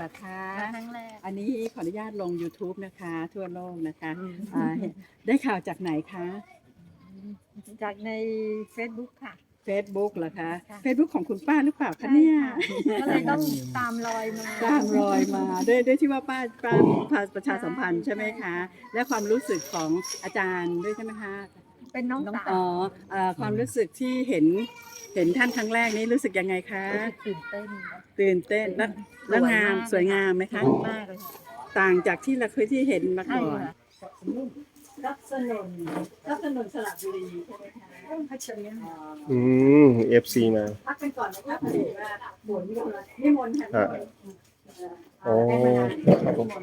เหรอคะมาครั้งแรก อันนี้ขออนุญาตลง YouTube นะคะ ทั่วโลกนะคะอ่าเห็นได้ข่าวจากไหนคะ จากใน Facebook ค่ะ Facebook เหรอคะ ค่ะ Facebook ของคุณป้าหรือเปล่าคะเนี่ยก็เลยต้องตามรอยมาตามรอยมาด้วยด้วยที่ว่าป้าป้าพาประชาสัมพันธ์ใช่ไหมคะ และความรู้สึกของอาจารย์ด้วยใช่ไหมคะ เป็นน้องสาว อ๋อเอ่อความรู้สึกที่เห็นเห็นท่านครั้งแรกนี้รู้สึกยังไงคะตื่นเต้นตื่นเต้นและและงามสวยงามไหมคะมากเลยค่ะต่างจากที่เราเคยที่เห็นมาใช่ก่อนค่ะรัสนนรัสนนสระบุรีใช่ไหมคะพัชรีอ๋ออืมเอฟซีมา พักกันก่อนนะครับพอดีว่าหมุนนิมนต์ค่ะนิมนต์ค่ะโอ้ได้มาครับผมนิ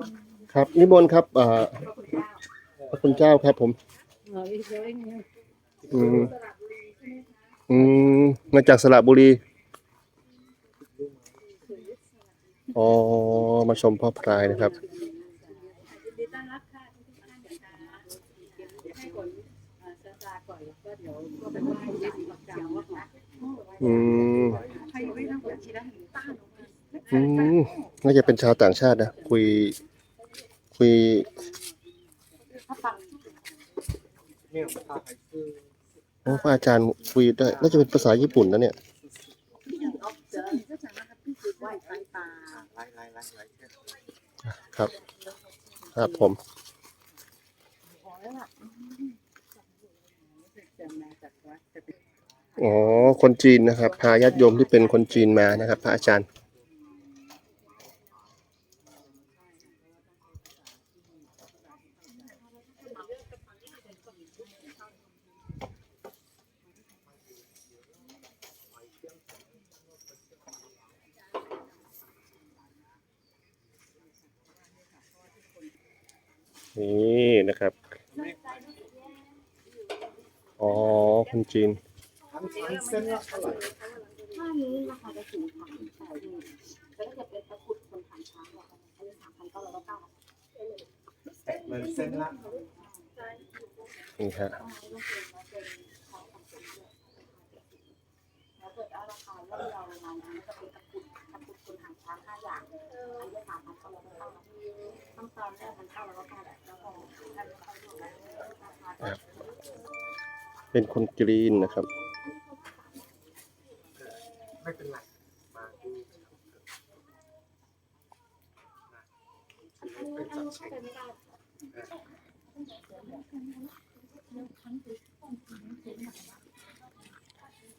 มนต์ครับนิมนต์ครับอ่าพระคุณเจ้าพระคุณเจ้าครับผมเอออีกเรื่องหนึงอืมอืมมาจากสระบุรี อ๋อ มาชมพ่อพรายนะครับ ยินดีต้อนรับค่ะทุกท่านนะคะให้ผลสตาก่อนแล้วก็เดี๋ยวก็ไปไหว้ยักษ์ปักจาวค่ะอืม ใครไม่ต้องเปิดชีระต้านอืมน่าจะเป็นชาวต่างชาตินะ คุย คุย โอ้พระอาจารย์คุยได้น่าจะเป็นภาษาญี่ปุ่นนะเนี่ยครับ ครับผมอ๋อคนจีนนะครับ พาญาติโยมที่เป็นคนจีนมานะครับ พระอาจารย์ นี่นะครับ อ๋อ คนจีนถ้านี้ราคาจะสูงค่ะแต่แล้วถ้าเกิดเป็นตะกรุดคนทางช้างเนี่ยอันนี้สามพันเก้าร้อยเก้าเหมือนเส้นละนี่ฮะแล้วเกิดว่าราคาย่อมเยาประมาณนั้นก็จะเป็นตะกรุดตะกรุด คนทางช้างห้าอย่างอันนี้สามพันเก้าร้อยเก้าขั้นตอนแรกมันเก้าร้อยเก้าแล้วก็ถ้าไม่ค่อยถูกแล้วเป็นคนกรีนนะครับ ไม่เป็นไรมาดูเป็นจัดเช็ค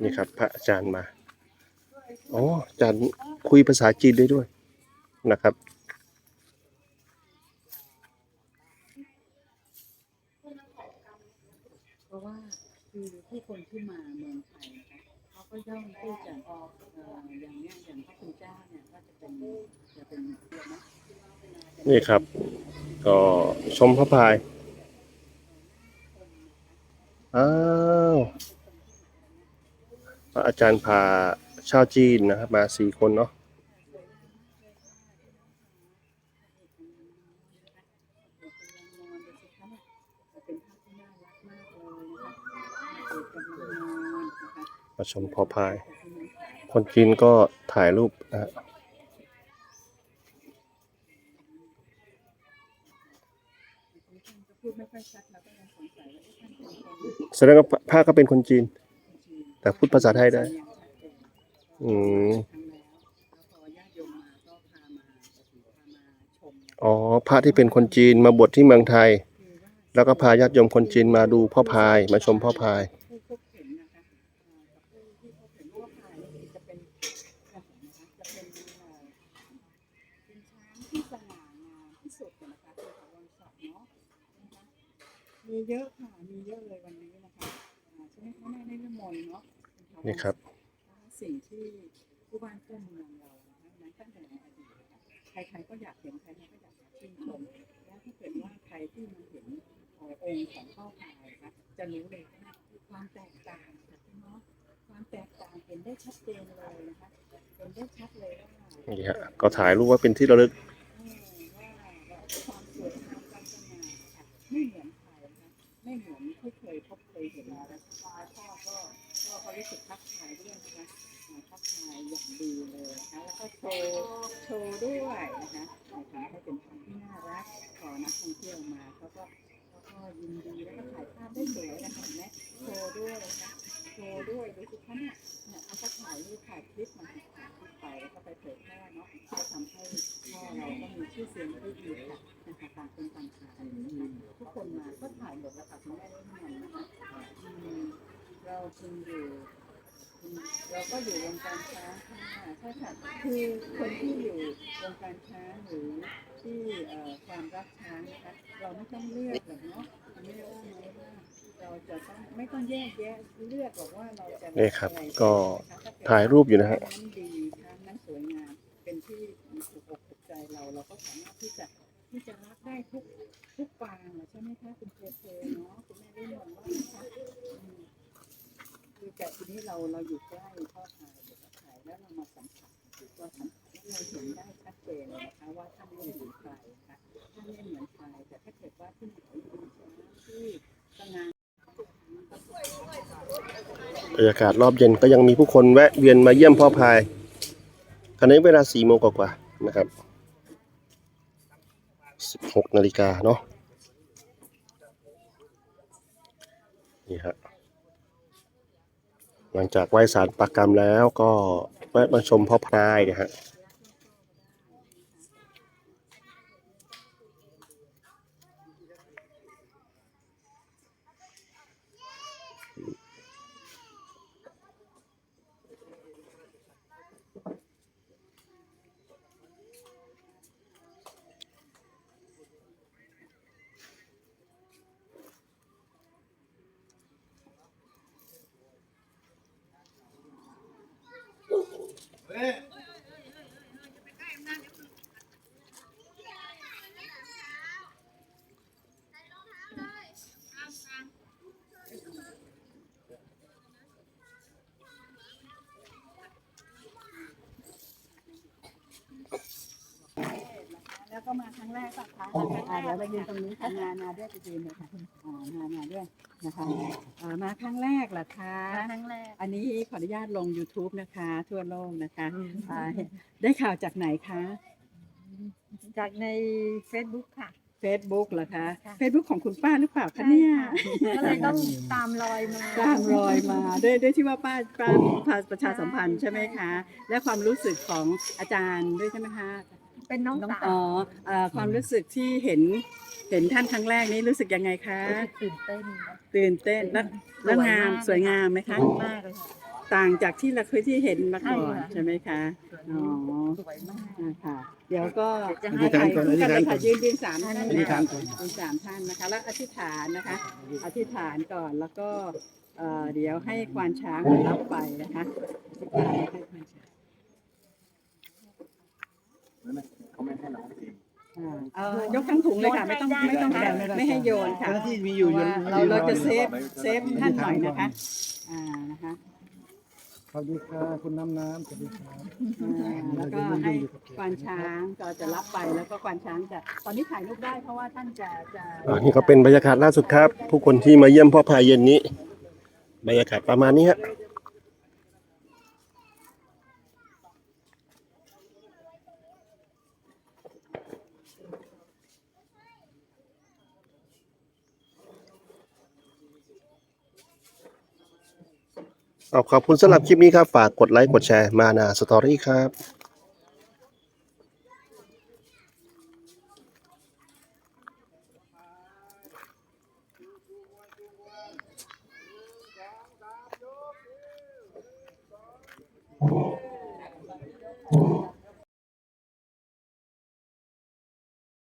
นี่ครับ พระอาจารย์มา อ๋ออาจารย์คุยภาษาจีนได้ด้วยนะครับ เพราะว่าคือผู้คนที่มาเมืองไทยนะคะเขาก็ย่อมที่จะเอ่ออย่างเนี้ยอย่างพระคุณเจ้าเนี่ยก็จะเป็นจะเป็นเดือนนะนี่ครับ ก็ชมพระพายอ้าวพระอาจารย์พา ชาวจีนนะครับ มาสี่คนเนาะมาชมพอพาย คนจีนก็ถ่ายรูปนะฮะแสดงว่าพระก็เป็นคนจีน แต่พูดภาษาไทยได้ อืมครั้งแล้วแล้วพอญาติโยมมาก็พามาพามาชมอ๋อพระที่เป็นคนจีนมาบวชที่เมืองไทยคือว่าแล้วก็พาญาติโยมคนจีนมาดูพ่อพายมาชมพ่อพายผู้พบเห็นนะคะอ่ากับผู้ที่พบเห็นว่าพายนี่จะเป็นนะคะจะเป็นเอ่อเป็นช้างที่สง่างามที่สุดนะคะเป็นของวันเสาร์เนาะนะคะมีเยอะค่ะมีเยอะเลยวันนี้นะคะอ่าใช่ไหมคะแม่ในเรื่องมนต์เนาะเป็ของวันี่ครับ สิ่งที่ผู้บ้านเพื่อนเมืองเรานั้นตั้งแต่ในอดีตใครๆก็อยากเห็นใครๆก็อยากชื่นชมและถ้าเกิดว่าใครที่มาเห็นองค์ของพ่อพายนะจะรู้เลยว่าความแตกต่างค่ะพี่น้องความแตกต่างเห็นได้ชัดเจนเลยนะคะเห็นได้ชัดเลยว่านี่ฮะก็ถ่ายรูปว่าเป็นที่ระลึกความสวยงามความสง่าค่ะไม่เหมือนใครนะคะไม่เหมือนที่เคยพบเคยเห็นมาแล้วพ่อก็พ่อก็รู้สึก ที่น่ารักพอนักท่องเที่ยวมาเขาก็เขาก็ยินดีแล้วก็ถ่ายภาพได้สวยนะคะเห็นไหมโชว์ด้วยนะคะโชว์ด้วยดูสิคะเนี่ยเนี่ยเขาก็ถ่ายรูปถ่ายคลิปมาถ่ายคลิปไปแล้วก็ไปเผยแพร่เนาะก็ทำให้พ่อเราก็มีชื่อเสียงได้ดีค่ะนะคะต่างคนต่างถ่ายนะคะทุกคนมาก็ถ่ายหมดแล้วค่ะคุณแม่ได้เงินนะคะอืมเราจึงอยู่ เราก็อยู่วงการช้างค่ะใช่ค่ะคือคนที่อยู่วงการช้างหรือที่เอ่อความรักช้างนะคะเราไม่ต้องเลือกหรอกเนาะไม่ได้ว่าไหมว่าเราจะต้องไม่ต้องแยกแยะเลือกหรอกว่าเราจะนี่ครับอะไรก็นะคะถ้เดถ่ายรูปอยู่นะฮะช้างนั้นดีช้างนั้นสวยงามเป็นที่ถูกอกถูกใจเราเราก็สามารถที่จะที่จะรักได้ทุกทุกปางอะใช่ไหมคะคุณเพเพเนาะคุณแม่ได้มองว่านะคะอืม คือแต่ทีนี้เราเราอยู่ใกล้พ่อพายเด็กพายแล้วเรามาสัมผัสเราสัมผัสแล้วเราเห็นได้ชัดเจนนะคะว่าท่านไม่เหมือนใครนะคะท่านไม่เหมือนใครแต่ถ้าเกิดว่าที่ไหนมีช้างที่สง่าบรรยากาศรอบเย็นก็ยังมีผู้คนแวะเวียนมาเยี่ยมพ่อพายขณะนี้เวลาสี่โมงกว่าๆนะครับสิบหกนาฬิกาเนาะนี่ฮะ หลังจากไหว้สารปากกรรมแล้วก็แวะมาชมพ่อพายนะฮะ Eh. แล้วก็มาครั้งแรกปะคะมาครั้งแรกเดี๋ยวเรายืนตรงนี้ค่ะนานาด้วยไปยืนเลยค่ะอ่านานาด้วยนะคะอ่ามาครั้งแรกเหรอคะครั้งแรก อันนี้ขออนุญาตลง YouTube นะคะ ทั่วโลกนะคะอ่าได้ข่าวจากไหนคะ จากใน Facebook ค่ะ Facebook เหรอคะค่ะ Facebook ของคุณป้าหรือเปล่าคะเนี่ยก็เลยต้องตามรอยมาตามรอยมาด้วยด้วยที่ว่าป้าป้าพาประชาสัมพันธ์ใช่ไหมคะ และความรู้สึกของอาจารย์ด้วยใช่ไหมคะ เป็นน้องสาว อ๋อเอ่อความรู้สึกที่เห็นเห็นท่านครั้งแรกนี้รู้สึกยังไงคะตื่นเต้นตื่นเต้นและแล้วงามสวยงามไหมคะมากเลยค่ะ ต่างจากที่เราเคยที่เห็นมาก่อนใช่ค่ะ ใช่ไหมคะอ๋อสวยมาก อ่าค่ะ เดี๋ยวก็เดี๋ยวจะให้ให้ถ่ายคู่กันเลยค่ะยืนยืนสามท่านอธิษฐานก่อน ยืนสามท่านนะคะ แล้วอธิษฐานนะคะ อธิษฐานก่อนแล้วก็เอ่อเดี๋ยวให้ควานช้างมารับไปนะคะอธิษฐานให้ควานช้าง เขาไม่ให้เราจริงอ่าเอ่อยกทั้งถุงเลยค่ะไม่ต้องไม่ต้องแบ่งไม่ให้โยนค่ะ เจ้าหน้าที่มีอยู่เพราะว่าเราเราจะเซฟไม่เซฟท่านหน่อยนะคะ อ่านะคะสวัสดีค่ะคุณน้ำน้ำสวัสดีครับอ่าแล้วก็ให้ควานช้างก็จะรับไปแล้วก็ควานช้างจะตอนนี้ถ่ายรูปได้เพราะว่าท่านจะจะอ่านี่ก็เป็นบรรยากาศล่าสุดครับ ผู้คนที่มาเยี่ยมพ่อพายเย็นนี้ บรรยากาศประมาณนี้ฮะ เอาขอบคุณสำหรับคลิปนี้ครับ ฝากกดไลค์ กดแชร์มานาสตอรี่ครับ